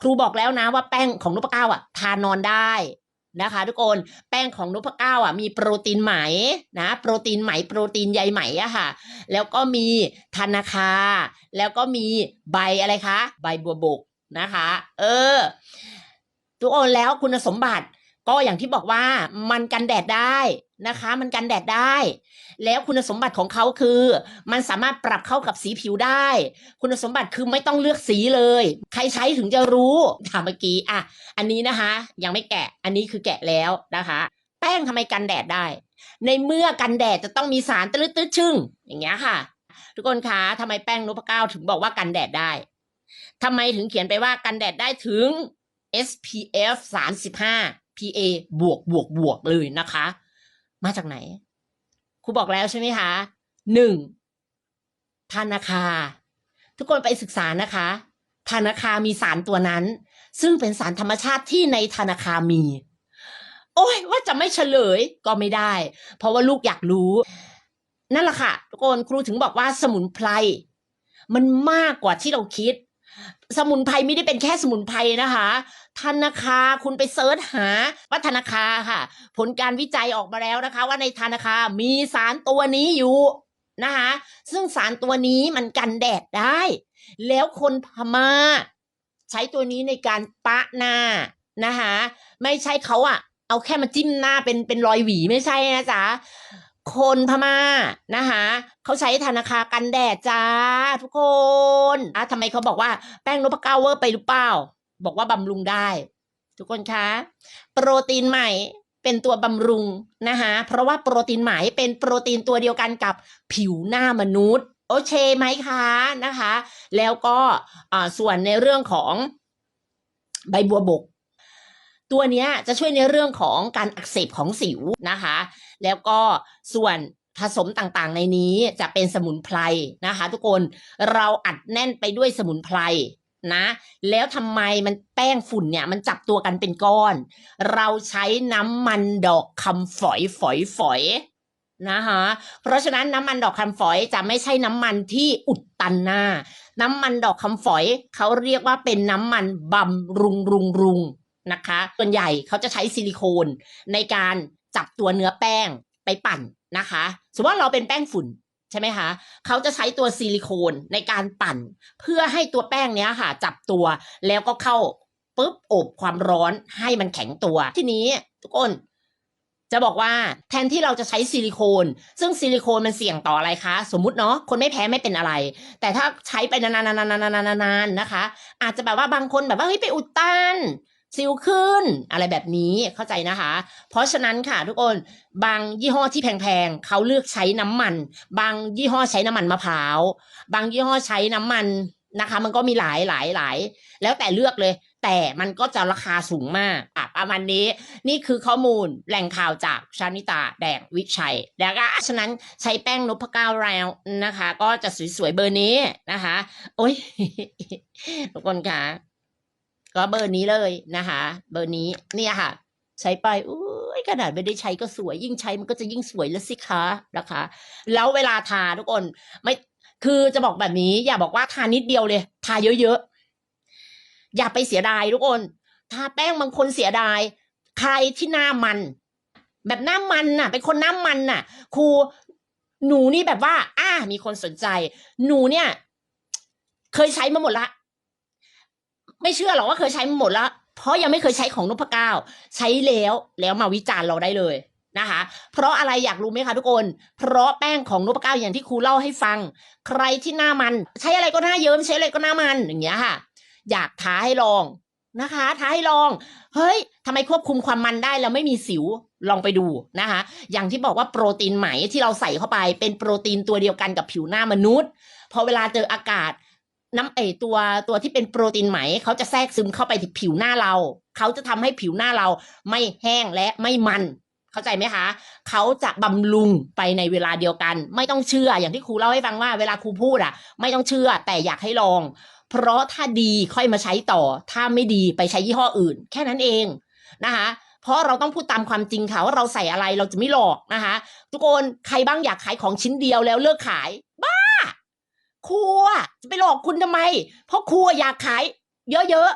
ครูบอกแล้วนะว่าแป้งของนพเก้าอะทานนอนได้นะคะทุกคนแป้งของนพเก้าอะมีโปรตีนไหมนะโปรตีนไหมโปรตีนใยไหมอะค่ะ แล้วก็มีธนาคา แล้วก็มีใบอะไรคะ ใบบัวบกนะคะ เออทุกคนแล้วคุณสมบัติ ก็อย่างที่บอกว่ามันกันแดดได้นะคะ มันกันแดดได้ แล้วคุณสมบัติของเขาคือ มันสามารถปรับเข้ากับสีผิวได้ คุณสมบัติคือไม่ต้องเลือกสีเลย ใครใช้ถึงจะรู้ถามเมื่อกี้อะอันนี้นะคะ ยังไม่แกะอันนี้คือแกะแล้วนะคะ แป้งทำไมกันแดดได้ ในเมื่อกันแดดจะต้องมีสารตื้อตื้อชึ่งอย่างเงี้ยค่ะ ทุกคนคะทำไมแป้งนพเก้าถึงบอกว่ากันแดดได้ทำไมถึงเขียนไปว่ากันแดดได้ถึง SPF 35 PA บวกบวกบวกเลยนะคะ มาจากไหนครูบอกแล้วใช่ไหมคะหนึ่งธนาคา ทุกคนไปศึกษานะคะธนาคามีสารตัวนั้น ซึ่งเป็นสารธรรมชาติที่ในธนาคามี โอ้ยว่าจะไม่เฉลยก็ไม่ได้ เพราะว่าลูกอยากรู้ นั่นแหละค่ะ ทุกคนครูถึงบอกว่าสมุนไพรมันมากกว่าที่เราคิด สมุนไพรไม่ได้เป็นแค่สมุนไพรนะคะ ธนาคาคุณไปเซิร์ชหาว่าธนาคาค่ะ ผลการวิจัยออกมาแล้วนะคะ ว่าในธนาคามีสารตัวนี้อยู่นะคะ ซึ่งสารตัวนี้มันกันแดดได้ แล้วคนพม่า ใช้ตัวนี้ในการปะหน้านะคะ ไม่ใช่เขาอะเอาแค่มาจิ้มหน้าเป็นเป็นรอยหวีไม่ใช่นะจ๊ะ คนพม่านะคะเขาใช้ธนาคารกันแดดจ้าทุกคนอะทำไมเขาบอกว่าแป้งนพเก้าเวอร์ไปหรือเปล่า บอกว่าบำรุงได้ ทุกคนคะโปรตีนใหม่เป็นตัวบำรุงนะคะเพราะว่าโปรตีนไหมเป็นโปรตีนตัวเดียวกันกับผิวหน้ามนุษย์ โอเคไหมคะนะคะ แล้วก็อ่าส่วนในเรื่องของใบบัวบก ตัวเนี้ยจะช่วยในเรื่องของการอักเสบของสิวนะคะ แล้วก็ส่วนผสมต่างๆ ในนี้จะเป็นสมุนไพรนะคะ ทุกคนเราอัดแน่นไปด้วยสมุนไพรนะ แล้วทำไมมันแป้งฝุ่นเนี่ยมันจับตัวกันเป็นก้อน เราใช้น้ำมันดอกคำฝอยฝอยฝอยนะคะเพราะฉะนั้นน้ำมันดอกคำฝอยจะไม่ใช่น้ำมันที่อุดตันหน้า น้ำมันดอกคำฝอยเขาเรียกว่าเป็นน้ำมันบำรุงรุงรุง นะคะ ส่วนใหญ่เขาจะใช้ซิลิโคนในการจับตัวเนื้อแป้งไปปั่นนะคะ สมมติว่าเราเป็นแป้งฝุ่นใช่ไหมคะ เขาจะใช้ตัวซิลิโคนในการปั่น เพื่อให้ตัวแป้งเนี้ยค่ะ จับตัวแล้วก็เข้าปุ๊บอบความร้อนให้มันแข็งตัว ทีนี้ทุกคนจะบอกว่าแทนที่เราจะใช้ซิลิโคน ซึ่งซิลิโคนมันเสี่ยงต่ออะไรคะ สมมุติเนาะคนไม่แพ้ไม่เป็นอะไร แต่ถ้าใช้ไปนานๆๆๆๆๆนะคะ อาจจะแบบว่าบางคนแบบว่าเฮ้ยไปอุดตัน สิวขึ้นอะไรแบบนี้เข้าใจนะคะ เพราะฉะนั้นค่ะทุกคน บางยี่ห้อที่แพงๆเขาเลือกใช้น้ำมัน บางยี่ห้อใช้น้ำมันมะพร้าว บางยี่ห้อใช้น้ำมันนะคะ มันก็มีหลายหลายหลายแล้วแต่เลือกเลย แต่มันก็จะราคาสูงมากอะประมาณนี้ นี่คือข้อมูลแหล่งข่าวจากชานิตาแดงวิชัยแล้วก็ฉะนั้นใช้แป้งนพก้าแล้วนะคะ ก็จะสวยๆเบอร์นี้นะคะ โอ้ยทุกคนค่ะ ก็เบอร์นี้เลยนะคะ เบอร์นี้เนี่ยค่ะ ใช้ไปอุ้ยขนาดไม่ได้ใช้ก็สวย ยิ่งใช้มันก็จะยิ่งสวยแล้วสิคะนะคะ แล้วเวลาทาทุกคนไม่คือจะบอกแบบนี้ อย่าบอกว่าทานิดเดียวเลย ทาเยอะๆ อย่าไปเสียดายทุกคน ทาแป้งบางคนเสียดาย ใครที่หน้ามัน แบบหน้ามันน่ะ เป็นคนหน้ามันน่ะ ครูหนูนี่แบบว่า อ่ามีคนสนใจ หนูเนี่ย เคยใช้มาหมดละ ไม่เชื่อหรอกว่าเคยใช้หมดและเพราะยังไม่เคยใช้ของนพเก้าใช้แล้วแล้วมาวิจารณ์เราได้เลยนะคะ เพราะอะไรอยากรู้ไหมคะทุกคน เพราะแป้งของนพเก้าอย่างที่ครูเล่าให้ฟัง ใครที่หน้ามัน ใช้อะไรก็หน้าเยิ้มใช้อะไรก็หน้ามันอย่างเงี้ยค่ะ อยากท้าให้ลองนะคะท้าให้ลอง เฮ้ยทำไมควบคุมความมันได้แล้วไม่มีสิวลองไปดูนะคะ อย่างที่บอกว่าโปรตีนไหมที่เราใส่เข้าไปเป็นโปรตีนตัวเดียวกันกับผิวหน้ามนุษย์ พอเวลาเจออากาศ น้ำเอตัวตัวที่เป็นโปรตีนไหมเขาจะแทรกซึมเข้าไปที่ผิวหน้าเรา เขาจะทำให้ผิวหน้าเราไม่แห้งและไม่มัน เข้าใจไหมคะ เขาจะบำรุงไปในเวลาเดียวกัน ไม่ต้องเชื่ออย่างที่ครูเล่าให้ฟังว่าเวลาครูพูดอะ ไม่ต้องเชื่อแต่อยากให้ลอง เพราะถ้าดีค่อยมาใช้ต่อ ถ้าไม่ดีไปใช้ยี่ห้ออื่น แค่นั้นเองนะคะเพราะเราต้องพูดตามความจริงค่ะว่าเราใส่อะไรเราจะไม่หลอกนะคะ ทุกคนใครบ้างอยากขายของชิ้นเดียวแล้วเลิกขาย ครูอะจะไปหลอกคุณทำไม เพราะครูอะอยากขาย เยอะ